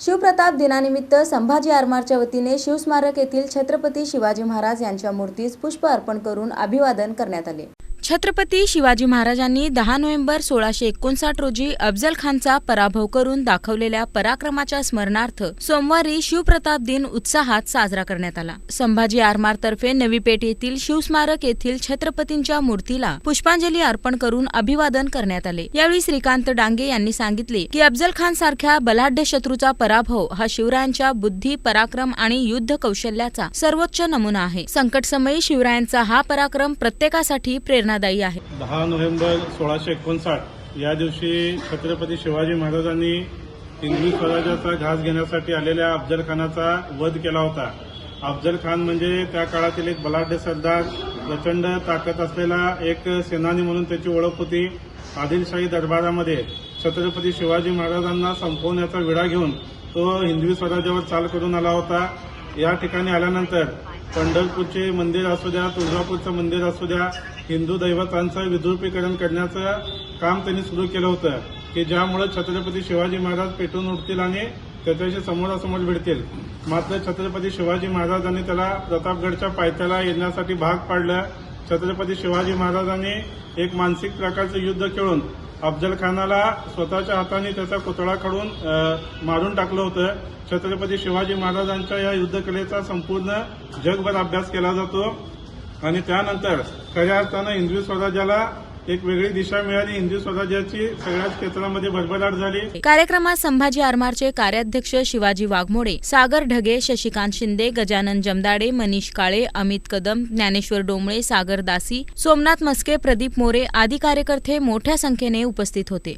शिवप्रताप दिनानिमित्त संभाजी आरमारच्या वतीने शिवस्मारक येथील छत्रपती शिवाजी महाराज यांच्या मूर्तीस पुष्प अर्पण करून अभिवादन करण्यात आले. छत्रपती शिवाजी महाराजांनी दहा नोव्हेंबर सोळाशे एकोणसाठ रोजी अफजल खानचा पराभव करून दाखवलेल्या पराक्रमाच्या स्मरणार्थ सोमवारी शिवप्रताप दिन उत्साहात साजरा करण्यात आला. संभाजी आरमार तर्फे नवी पेठ येथील शिवस्मारक येथील छत्रपतींच्या मूर्तीला पुष्पांजली अर्पण करून अभिवादन करण्यात आले. यावेळी श्रीकांत डांगे यांनी सांगितले की अफजल खान सारख्या बलाढ्य शत्रूचा पराभव हा शिवरायांच्या बुद्धी पराक्रम आणि युद्ध कौशल्याचा सर्वोच्च नमुना आहे. संकटसमयी शिवरायांचा हा पराक्रम प्रत्येकासाठी प्रेरणा प्रेरणादायी आहे. दहा नोव्हेंबर सोळाशे एकोणसाठ या दिवशी छत्रपती शिवाजी महाराजांनी हिंदवी स्वराज्याचा घास घेण्यासाठी आलेल्या अफजल खानाचा वध केला होता. अफजल खान म्हणजे त्या काळातील एक बलाढ्य सरदार प्रचंड ताकद असलेला एक सेनानी म्हणून त्याची ओळख होती. आदिलशाही दरबारामध्ये छत्रपती शिवाजी महाराजांना संपवण्याचा विडा घेऊन तो हिंदवी स्वराज्यावर चाल करून आला होता. या ठिकाणी आल्यानंतर पंढरपूरचे मंदिर असू द्या तुळजापूरचं मंदिर असू द्या हिंदू दैवतांचं विद्रुपीकरण करण्याचं काम त्यांनी सुरू केलं होतं. की ज्यामुळे छत्रपती शिवाजी महाराज पेटून उठतील आणि त्याच्याशी समोरासमोर भिडतील. मात्र छत्रपती शिवाजी महाराजांनी त्याला प्रतापगडच्या पायथ्याला येण्यासाठी भाग पाडलं. छत्रपती शिवाजी महाराजांनी एक मानसिक प्रकारचं युद्ध खेळून अफजल खानाला स्वतःच्या हाताने त्याचा पुतळा काढून मारून टाकलं होतं. छत्रपती शिवाजी महाराजांच्या या युद्धकलेचा संपूर्ण जगभर अभ्यास केला जातो. आणि त्यानंतर खऱ्या अर्थानं हिंदवी स्वराज्याला एक वेगळी दिशा मिळाली. हिंदवी स्वराज्याची सगळ्याच क्षेत्रामध्ये भरभराट झाली. कार्यक्रमात संभाजी आरमारचे कार्याध्यक्ष शिवाजी वाघमोडे सागर ढगे शशिकांत शिंदे गजानन जमदाडे मनीष काळे अमित कदम ज्ञानेश्वर डोंबळे सागर दासी सोमनाथ मस्के प्रदीप मोरे आदी कार्यकर्ते मोठ्या संख्येने उपस्थित होते.